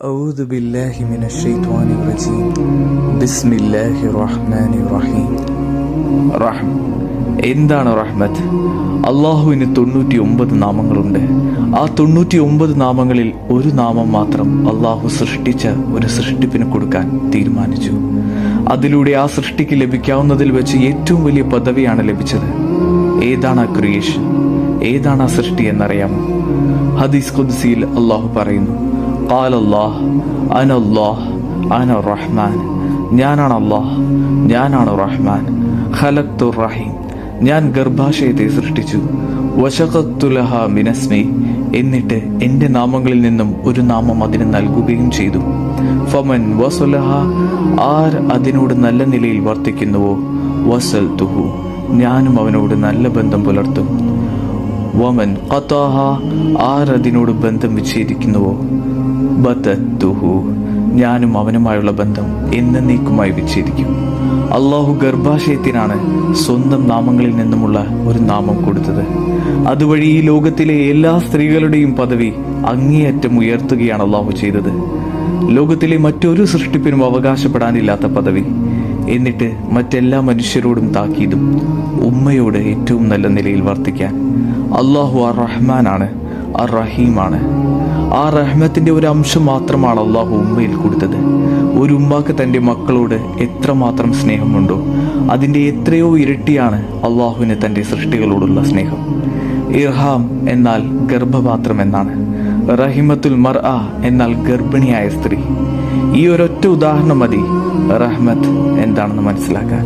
أعوذ بالله من الشيطان الرجيم بسم الله الرحمن الرحيم റഹ്മ എന്താണ് റഹ്മത്ത് അള്ളാഹുവിന് തൊണ്ണൂറ്റി ഒമ്പത് നാമങ്ങളുണ്ട് ആ തൊണ്ണൂറ്റി ഒമ്പത് നാമങ്ങളിൽ ഒരു നാമം മാത്രം അള്ളാഹു സൃഷ്ടിച്ച ഒരു സൃഷ്ടിപ്പിന് കൊടുക്കാൻ തീരുമാനിച്ചു അതിലൂടെ ആ സൃഷ്ടിക്ക് ലഭിക്കാവുന്നതിൽ വെച്ച് ഏറ്റവും വലിയ പദവിയാണ് ലഭിച്ചത് ഏതാണ് ആ ക്രിയേഷൻ ഏതാണ് ആ സൃഷ്ടി എന്നറിയാമോ ഹദീസ് ഖുദ്സിയിൽ അള്ളാഹു പറയുന്നു കാലല്ലാഹ് അനല്ലാഹ് അന റഹ്മാൻ ഞാനാണ് അള്ളാഹ് ഞാനാണ് റഹ്മാൻ. ഖലക്തു റഹീം. ഞാൻ ഗർഭാശയത്തെ സൃഷ്ടിച്ചു. വശകത്തുലഹ മിനസ്മി. എന്നിട്ട് എന്റെ നാമങ്ങളിൽ നിന്നും ഒരു നാമം അതിന് നൽകുകയും ചെയ്തു. ഫമൻ വസുലഹ. ആർ അതിനോട് നല്ല നിലയിൽ വർത്തിക്കുന്നുവോ? വസൽ തുഹു ഞാനും അവനോട് നല്ല ബന്ധം പുലർത്തും. വമൻ കത്താഹ ആരതിനോട് ബന്ധം വിച്ഛേദിക്കുന്നുവോ? ബതത്തുഹു ഞാനും അവനുമായുള്ള ബന്ധം എന്നേക്കുമായി വിച്ഛേദിക്കും. അള്ളാഹു ഗർഭാശയത്തിനാണ് സ്വന്തം നാമങ്ങളിൽ നിന്നുമുള്ള ഒരു നാമം കൊടുത്തത്. അതുവഴി ഈ ലോകത്തിലെ എല്ലാ സ്ത്രീകളുടെയും പദവി അങ്ങേയറ്റം ഉയർത്തുകയാണ് അള്ളാഹു ചെയ്തത്. ലോകത്തിലെ മറ്റൊരു സൃഷ്ടിപ്പിനും അവകാശപ്പെടാനില്ലാത്ത പദവി. എന്നിട്ട് മറ്റെല്ലാ മനുഷ്യരോടും താക്കീതും ഉമ്മയോട് ഏറ്റവും നല്ല നിലയിൽ വർത്തിക്കാൻ. അള്ളാഹു അർ റഹ്മാനാണ് അർ റഹീമാണ്. ആ റഹ്മത്തിന്റെ ഒരു അംശം മാത്രമാണ് അള്ളാഹു ഉമ്മയിൽ കൊടുത്തത്. ഒരു ഉമ്മാക്ക് തന്റെ മക്കളോട് എത്രമാത്രം സ്നേഹമുണ്ടോ അതിന്റെ എത്രയോ ഇരട്ടിയാണ് അള്ളാഹുവിന് തന്റെ സൃഷ്ടികളോടുള്ള സ്നേഹം. ഇർഹാം എന്നാൽ ഗർഭപാത്രം എന്നാണ് റഹിമത്തുൽ മർ ആ എന്നാൽ ഗർഭിണിയായ സ്ത്രീ. ഈ ഒരൊറ്റ ഉദാഹരണം മതി. റഹ്മത്ത് എന്താണെന്ന് മനസ്സിലാക്കാൻ.